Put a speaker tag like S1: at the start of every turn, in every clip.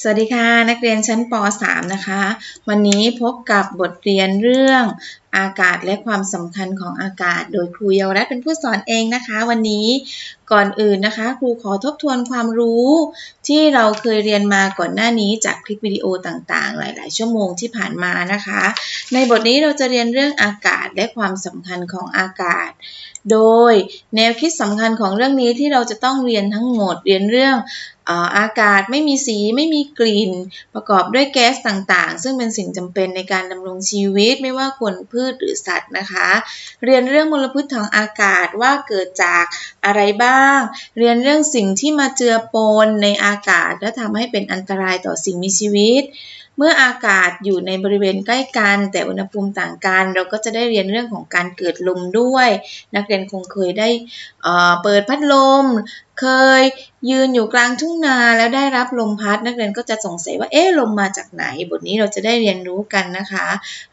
S1: สวัสดีค่ะ นักเรียนชั้นป .3 นะคะ วันนี้พบกับบทเรียนเรื่องอากาศและความสำคัญของอากาศ โดยครูเยาวรัตน์เป็นผู้สอนเองนะคะ วันนี้ก่อนอื่นนะคะ ครูขอทบทวนความรู้ ที่เราเคยเรียนมาก่อนหน้านี้จากคลิปวิดีโอต่างๆ หลาย ๆ ชั่วโมงที่ผ่านมานะคะ ในบทนี้เราจะเรียนเรื่องอากาศ และความสำคัญของอากาศ โดยแนวคิดสำคัญของเรื่องนี้ที่เราจะต้องเรียนทั้งหมดเรียนเรื่องอากาศไม่มีสีไม่มีกลิ่น ประกอบด้วยแก๊สต่างๆ ซึ่งเป็นสิ่งจำเป็นในการดำรงชีวิตไม่ว่าคนพืชหรือสัตว์นะคะ เรียนเรื่องมลพิษทางอากาศว่าเกิดจากอะไรบ้าง เรียนเรื่องสิ่งที่มาเจือปนในอากาศ และทำให้เป็นอันตรายต่อสิ่งมีชีวิต เมื่ออากาศอยู่ในบริเวณใกล้กัน แต่อุณหภูมิต่างกัน เราก็จะได้เรียนเรื่องของการเกิดลมด้วย นักเรียนคงเคยได้เปิดพัดลม เคยยืนอยู่กลางทุ่งนาแล้วได้รับลมพัด นักเรียนก็จะสงสัยว่าเอ๊ะลมมาจากไหน บทนี้เราจะได้เรียนรู้กันนะคะ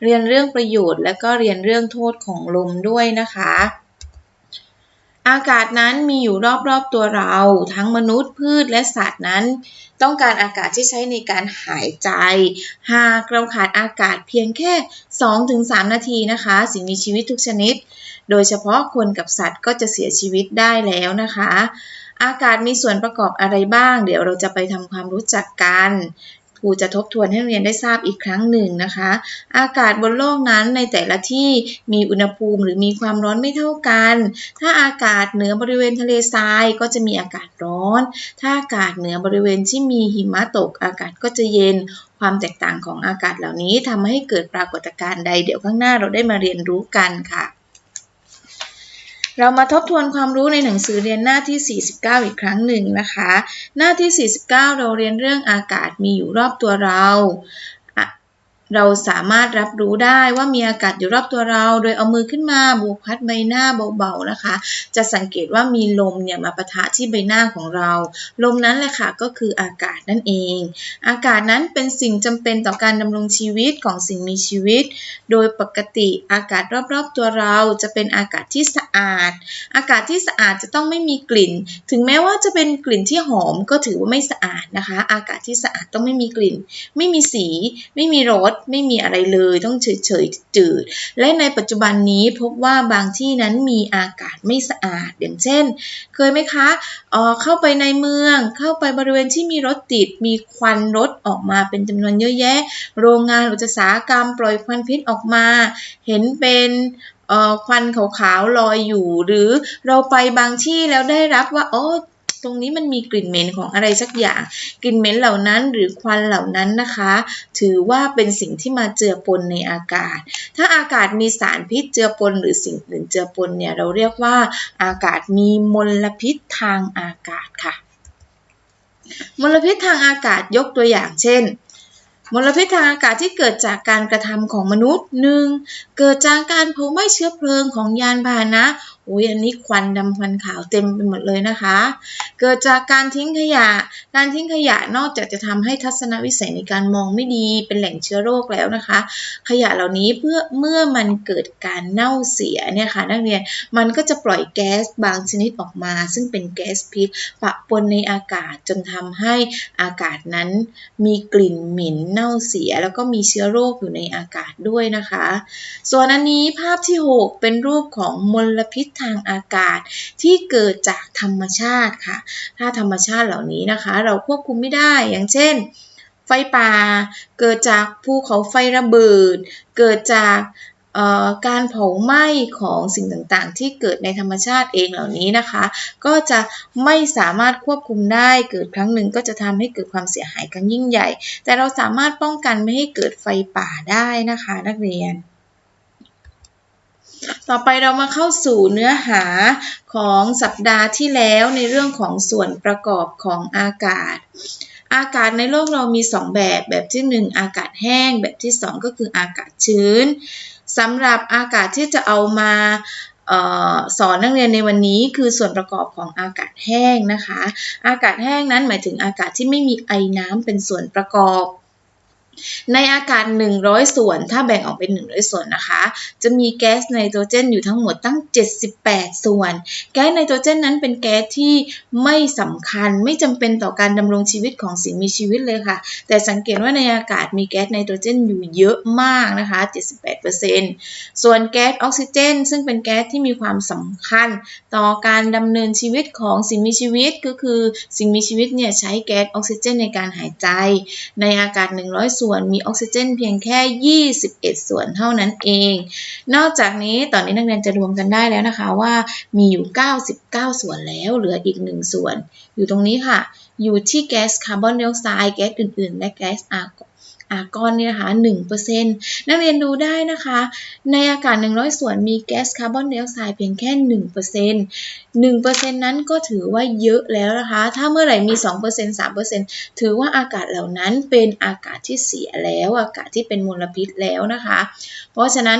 S1: เรียนเรื่องประโยชน์และก็เรียนเรื่องโทษของลมด้วยนะคะ อากาศนั้นมีอยู่รอบๆตัวเรา ทั้งมนุษย์พืชและสัตว์นั้น ต้องการอากาศที่ใช้ในการหายใจ หากเราขาดอากาศเพียงแค่ 2-3 นาทีนะคะ สิ่งมีชีวิตทุกชนิด โดยเฉพาะคนกับสัตว์ก็จะเสียชีวิตได้แล้วนะคะ อากาศมีส่วนประกอบอะไรบ้าง เดี๋ยวเราจะไปทำความรู้จักกัน รูจะทบทวนให้เรียนได้ทราบอีกครั้งหนึ่งนะคะ อากาศบนโลกนั้นในแต่ละที่มีอุณหภูมิหรือมีความร้อนไม่เท่ากัน ถ้าอากาศเหนือบริเวณทะเลทรายก็จะมีอากาศร้อน ถ้าอากาศเหนือบริเวณที่มีหิมะตก อากาศก็จะเย็นความแตกต่างของอากาศเหล่านี้ทำให้เกิดปรากฏการณ์ใดเดี๋ยวข้างหน้าเราได้มาเรียนรู้กันค่ะ เรามาทบทวนความรู้ในหนังสือเรียนหน้าที่ 49 อีกครั้งหนึ่งนะคะ หน้าที่ 49 เราเรียนเรื่องอากาศมีอยู่รอบตัวเรา เราสามารถรับรู้ได้ว่ามีอากาศอยู่รอบตัวเรา โดยเอามือขึ้นมาบกพัดใบหน้าเบาๆนะคะ จะสังเกตว่ามีลมเนี่ยมาปะทะที่ใบหน้าของเรา ลมนั้นแหละค่ะก็คืออากาศนั่นเอง อากาศนั้นเป็นสิ่งจำเป็นต่อการดำรงชีวิตของสิ่งมีชีวิต โดยปกติอากาศรอบๆตัวเราจะเป็นอากาศที่สะอาด อากาศที่สะอาดจะต้องไม่มีกลิ่น ถึงแม้ว่าจะเป็นกลิ่นที่หอมก็ถือว่าไม่สะอาดนะคะ อากาศที่สะอาดต้องไม่มีกลิ่น ไม่มีสี ไม่มีรสไม่มีอะไรเลยต้องเฉยๆจืด และในปัจจุบันนี้พบว่าบางที่นั้นมีอากาศไม่สะอาดอย่างเช่น เคยไหมคะเออเข้าไปในเมือง เข้าไปบริเวณที่มีรถติดมีควันรถออกมาเป็นจำนวนเยอะแยะ โรงงานอุตสาหกรรมปล่อยควันพิษออกมา เห็นเป็นควันขาวๆลอยอยู่ หรือเราไปบางที่แล้วได้รับว่าโอ้ ตรงนี้มันมีกลิ่นเหม็นของอะไรสักอย่าง กลิ่นเหม็นเหล่านั้นหรือควันเหล่านั้นนะคะ ถือว่าเป็นสิ่งที่มาเจือปนในอากาศ ถ้าอากาศมีสารพิษเจือปนหรือสิ่งอื่นเจือปนเนี่ยเราเรียกว่าอากาศมีมลพิษทางอากาศค่ะ มลพิษทางอากาศยกตัวอย่างเช่นมลพิษทางอากาศที่เกิดจากการกระทำของมนุษย์หนึ่งเกิดจากการเผาไหม้เชื้อเพลิงของยานพาหนะ อุ้ยอันนี้ควันดำควันขาวเต็มไปหมดเลยนะคะ เกิดจากการทิ้งขยะ การทิ้งขยะนอกจากจะทำให้ทัศนวิสัยในการมองไม่ดีเป็นแหล่งเชื้อโรคแล้วนะคะ ขยะเหล่านี้เพื่อเมื่อมันเกิดการเน่าเสียเนี่ยค่ะนักเรียนมันก็จะปล่อยแก๊สบางชนิดออกมา ซึ่งเป็นแก๊สพิษปะปนในอากาศจนทำให้อากาศนั้นมีกลิ่นเหม็นเน่าเสีย แล้วก็มีเชื้อโรคอยู่ในอากาศด้วยนะคะ ส่วนอันนี้ภาพที่ 6 เป็นรูปของมลพิษทางอากาศที่เกิดจากธรรมชาติค่ะ ถ้าธรรมชาติเหล่านี้นะคะ เราควบคุมไม่ได้ อย่างเช่น ไฟป่า เกิดจากภูเขาไฟระเบิด เกิดจากการเผาไหม้ของสิ่งต่างๆ ที่เกิดในธรรมชาติเองเหล่านี้นะคะ ก็จะไม่สามารถควบคุมได้เกิดครั้งหนึ่งก็จะทำให้เกิดความเสียหายครั้งยิ่งใหญ่ แต่เราสามารถป้องกันไม่ให้เกิดไฟป่าได้นะคะ นักเรียน ต่อไปเรามาเข้าสู่เนื้อหาของสัปดาห์ที่แล้วในเรื่องของส่วนประกอบของอากาศ อากาศในโลกเรามี 2 แบบ แบบที่ 1 อากาศแห้ง แบบที่ 2 ก็คืออากาศชื้นสำหรับอากาศที่จะเอามาออสอนนักเรียนในวันนี้คือส่วนประกอบของอากาศแห้งนะคะ อากาศแห้งนั้นหมายถึงอากาศที่ไม่มีไอน้ำเป็นส่วนประกอบ ในอากาศ 100 ส่วน ถ้าแบ่งออกเป็น 100 ส่วนนะคะ จะมีแก๊สไนโตรเจนอยู่ทั้งหมดตั้ง 78 ส่วน แก๊สไนโตรเจนนั้นเป็นแก๊สที่ไม่สำคัญไม่จำเป็นต่อการดำรงชีวิตของสิ่งมีชีวิตเลยค่ะ แต่สังเกตว่าในอากาศมีแก๊สไนโตรเจนอยู่เยอะมากนะคะ 78%ส่วนแก๊สออกซิเจน ซึ่งเป็นแก๊สที่มีความสำคัญต่อการดำเนินชีวิตของสิ่งมีชีวิตก็คือสิ่งมีชีวิตเนี่ยใช้แก๊สออกซิเจนในการหายใจ ในอากาศ 100ส่วนมีออกซิเจนเพียงแค่ 21 ส่วนเท่านั้นเอง นอกจากนี้ตอนนี้นักเรียนจะรวมกันได้แล้วนะคะว่ามีอยู่ 99 ส่วนแล้วเหลืออีก 1 ส่วน อยู่ตรงนี้ค่ะ อยู่ที่แก๊สคาร์บอนไดออกไซด์แก๊สอื่นๆ และแก๊สอาร์ อากอนเนี่ยนะคะ1%นักเรียนดูได้นะคะ ในอากาศ 100 ส่วนมีแก๊สคาร์บอนไดออกไซด์เพียงแค่ 1% 1%นั้นก็ถือว่าเยอะแล้วนะคะ ถ้าเมื่อไหร่มี 2% 3%ถือว่าอากาศเหล่านั้นเป็นอากาศที่เสียแล้ว อากาศที่เป็นมลพิษแล้วนะคะ เพราะฉะนั้น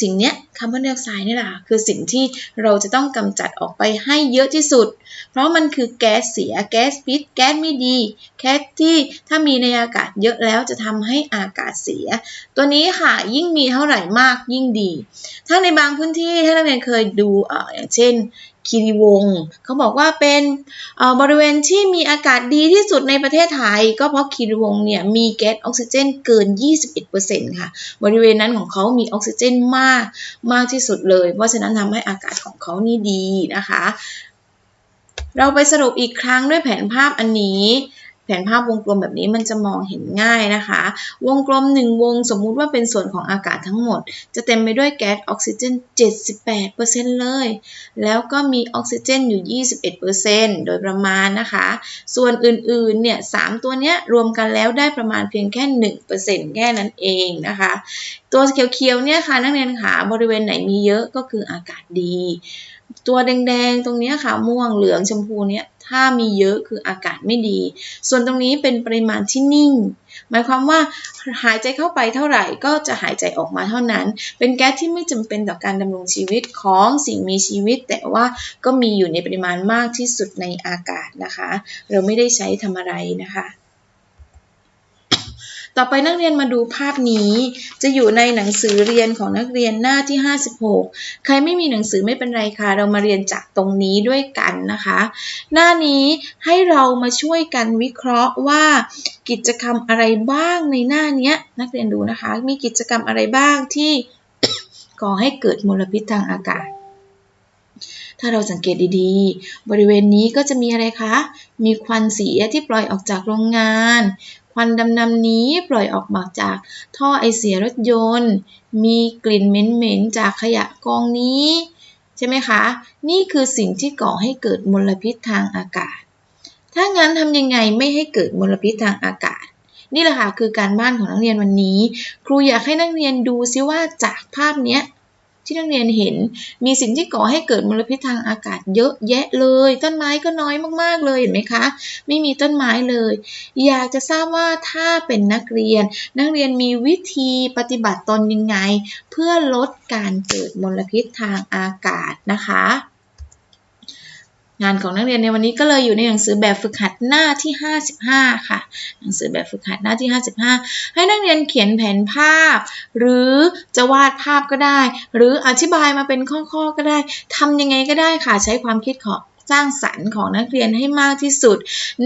S1: สิ่งเนี้ยคาร์บอนไดออกไซด์นี่แหละคือสิ่งที่เราจะต้องกำจัดออกไปให้เยอะที่สุด เพราะมันคือแก๊สเสียแก๊สพิษแก๊สไม่ดีแก๊สที่ถ้ามีในอากาศเยอะแล้วจะทำให้อากาศเสีย ตัวนี้ค่ะยิ่งมีเท่าไหร่มากยิ่งดี ถ้าในบางพื้นที่ถ้านักเรียนเคยดูเอ่ออย่างเช่นคีรีวงเขาบอกว่าเป็นบริเวณที่มีอากาศดีที่สุดในประเทศไทย ก็เพราะคีรีวงเนี่ยมีแก๊สออกซิเจนเกิน 21%ค่ะ บริเวณนั้นของเขามีออกซิเจนมากมากที่สุดเลย เพราะฉะนั้นทำให้อากาศของเขานี่ดีนะคะ เราไปสรุปอีกครั้งด้วยแผนภาพอันนี้ แผนภาพวงกลมแบบนี้มันจะมองเห็นง่ายนะคะ วงกลม 1 วงสมมุติว่าเป็นส่วนของอากาศทั้งหมด จะเต็มไปด้วยแก๊สออกซิเจน 78%เลย แล้วก็มีออกซิเจนอยู่ 21%โดยประมาณนะคะ ส่วนอื่นๆ เนี่ย 3 ตัวเนี้ยรวมกันแล้วได้ประมาณเพียงแค่ 1%แค่นั้นเองนะคะ ตัวเขียวๆ เนี่ยค่ะนักเรียนขาบริเวณไหนมีเยอะก็คืออากาศดี ตัวแดงๆ ตรงนี้ค่ะม่วงเหลืองชมพูเนี่ย ถ้ามีเยอะคืออากาศไม่ดี ส่วนตรงนี้เป็นปริมาณที่นิ่ง หมายความว่าหายใจเข้าไปเท่าไหร่ก็จะหายใจออกมาเท่านั้น เป็นแก๊สที่ไม่จำเป็นต่อการดำรงชีวิตของสิ่งมีชีวิต แต่ว่าก็มีอยู่ในปริมาณมากที่สุดในอากาศนะคะ เราไม่ได้ใช้ทำอะไรนะคะ ต่อไปนักเรียนมาดูภาพนี้ จะอยู่ในหนังสือเรียนของนักเรียนหน้าที่ 56 ใครไม่มีหนังสือไม่เป็นไรค่ะ เรามาเรียนจากตรงนี้ด้วยกันนะคะ หน้านี้ให้เรามาช่วยกันวิเคราะห์ว่ากิจกรรมอะไรบ้างในหน้านี้นักเรียนดูนะคะ มีกิจกรรมอะไรบ้างที่ก่อให้เกิดมลพิษทางอากาศ ถ้าเราสังเกตดีๆ บริเวณนี้ก็จะมีอะไรคะ มีควันสีที่ปล่อยออกจากโรงงาน ควันดำๆนี้ปล่อยออกมาจากท่อไอเสียรถยนต์ มีกลิ่นเหม็นๆจากขยะกองนี้ ใช่ไหมคะ นี่คือสิ่งที่ก่อให้เกิดมลพิษทางอากาศ ถ้างั้นทำยังไงไม่ให้เกิดมลพิษทางอากาศ นี่แหละค่ะคือการบ้านของนักเรียนวันนี้ ครูอยากให้นักเรียนดูซิว่าจากภาพเนี้ย ที่นักเรียนเห็น มีสิ่งที่ก่อให้เกิดมลพิษทางอากาศเยอะแยะเลย ต้นไม้ก็น้อยมากๆเลยเห็นไหมคะ ไม่มีต้นไม้เลย อยากจะทราบว่าถ้าเป็นนักเรียน นักเรียนมีวิธีปฏิบัติตนยังไง เพื่อลดการเกิดมลพิษทางอากาศนะคะ งานของนักเรียนในวันนี้ก็เลยอยู่ในหนังสือแบบฝึกหัดหน้าที่ 55 ค่ะ หนังสือแบบฝึกหัดหน้าที่ 55 ให้นักเรียนเขียนแผนภาพ หรือจะวาดภาพก็ได้ หรืออธิบายมาเป็นข้อๆก็ได้ทำยังไงก็ได้ค่ะใช้ความคิดของ สร้างสรรค์ของนักเรียนให้มากที่สุด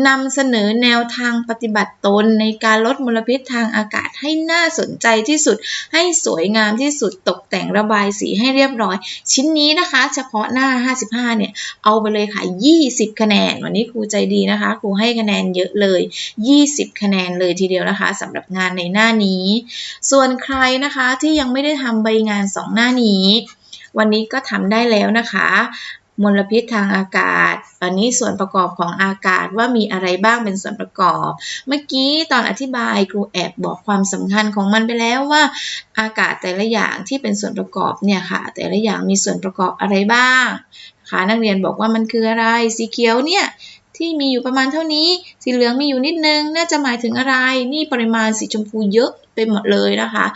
S1: นำเสนอแนวทางปฏิบัติตนในการลดมลพิษทางอากาศให้น่าสนใจที่สุด ให้สวยงามที่สุดตกแต่งระบายสีให้เรียบร้อย ชิ้นนี้นะคะ เฉพาะหน้า 55 เนี่ย เอาไปเลยค่ะ 20 คะแนน วันนี้ครูใจดีนะคะ ครูให้คะแนนเยอะเลย 20 คะแนนเลยทีเดียวนะคะสำหรับงานในหน้านี้ ส่วนใครนะคะที่ยังไม่ได้ทำใบงาน 2 หน้านี้ วันนี้ก็ทำได้แล้วนะคะ มลพิษทางอากาศ อันนี้ส่วนประกอบของอากาศว่ามีอะไรบ้างเป็นส่วนประกอบ เมื่อกี้ตอนอธิบายครูแอบบอกความสำคัญของมันไปแล้วว่า อากาศแต่ละอย่างที่เป็นส่วนประกอบเนี่ยค่ะ แต่ละอย่างมีส่วนประกอบอะไรบ้างคะนักเรียนบอกว่ามันคืออะไรสีเขียวเนี่ยที่มีอยู่ประมาณเท่านี้ สีเหลืองมีอยู่นิดนึง น่าจะหมายถึงอะไร นี่ปริมาณสีชมพูเยอะไปหมดเลยนะคะ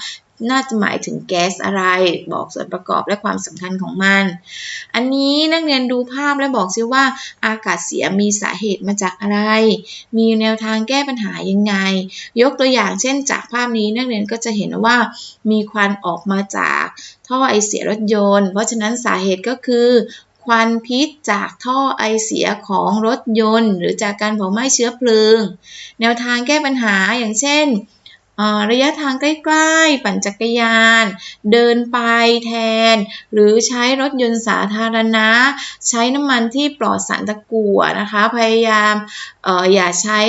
S1: น่าจะหมายถึงแก๊สอะไร บอกส่วนประกอบและความสำคัญของมัน อันนี้นักเรียนดูภาพและบอกซิว่าอากาศเสียมีสาเหตุมาจากอะไร มีแนวทางแก้ปัญหายังไง ยกตัวอย่างเช่นจากภาพนี้นักเรียนก็จะเห็นว่ามีควันออกมาจากท่อไอเสียรถยนต์ เพราะฉะนั้นสาเหตุก็คือควันพิษจากท่อไอเสียของรถยนต์ หรือจากการเผาไหม้เชื้อเพลิง แนวทางแก้ปัญหาอย่างเช่น ระยะทางใกล้ๆ ปั่นจักรยาน เดินไปแทน หรือใช้รถยนต์สาธารณะ ใช้น้ำมันที่ปลอดสารตะกั่วนะคะ พยายามอออย่าใช้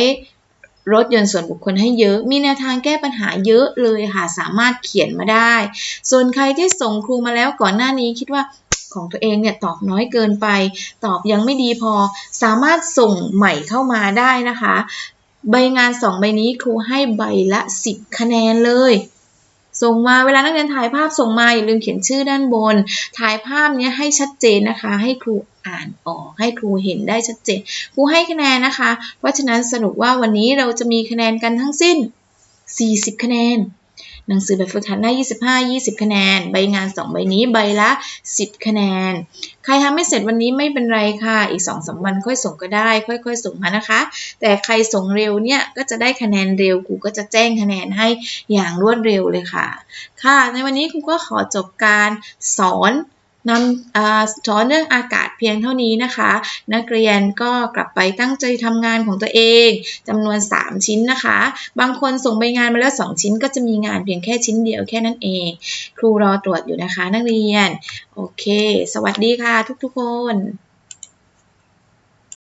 S1: รถยนต์ส่วนบุคคลให้เยอะ มีแนวทางแก้ปัญหาเยอะเลยค่ะ สามารถเขียนมาได้ ส่วนใครที่ส่งครูมาแล้วก่อนหน้านี้คิดว่าของตัวเองเนี่ยตอบน้อยเกินไป ตอบยังไม่ดีพอ สามารถส่งใหม่เข้ามาได้นะคะ ใบงานสองใบนี้ครูให้ใบละ10คะแนนเลย ส่งมาเวลานักเรียนถ่ายภาพส่งมาอย่าลืมเขียนชื่อด้านบน ถ่ายภาพนี้ให้ชัดเจนนะคะ ให้ครูอ่านออกให้ครูเห็นได้ชัดเจน ครูให้คะแนนนะคะ เพราะฉะนั้นสรุปว่าวันนี้เราจะมีคะแนนกันทั้งสิ้น 40 คะแนน หนังสือแบบฝึกหัดหน้า 25 20 คะแนน ใบงาน 2 ใบนี้ใบละ 10 คะแนน ใครทำไม่เสร็จวันนี้ไม่เป็นไรค่ะ อีก2-3วันค่อยส่งก็ได้ ค่อย ๆ ส่งมานะคะ แต่ใครส่งเร็วเนี่ยก็จะได้คะแนนเร็วครูก็จะแจ้งคะแนนให้อย่างรวดเร็วเลยค่ะ ค่ะ ในวันนี้ครูก็ขอจบการสอน นำสอนเรื่องอากาศเพียงเท่านี้นะคะ นักเรียนก็กลับไปตั้งใจทำงานของตัวเองจำนวน 3 ชิ้นนะคะ บางคนส่งใบงานมาแล้ว 2 ชิ้น ก็จะมีงานเพียงแค่ชิ้นเดียวแค่นั้นเอง ครูรอตรวจอยู่นะคะ นักเรียน โอเค สวัสดีค่ะทุกๆคน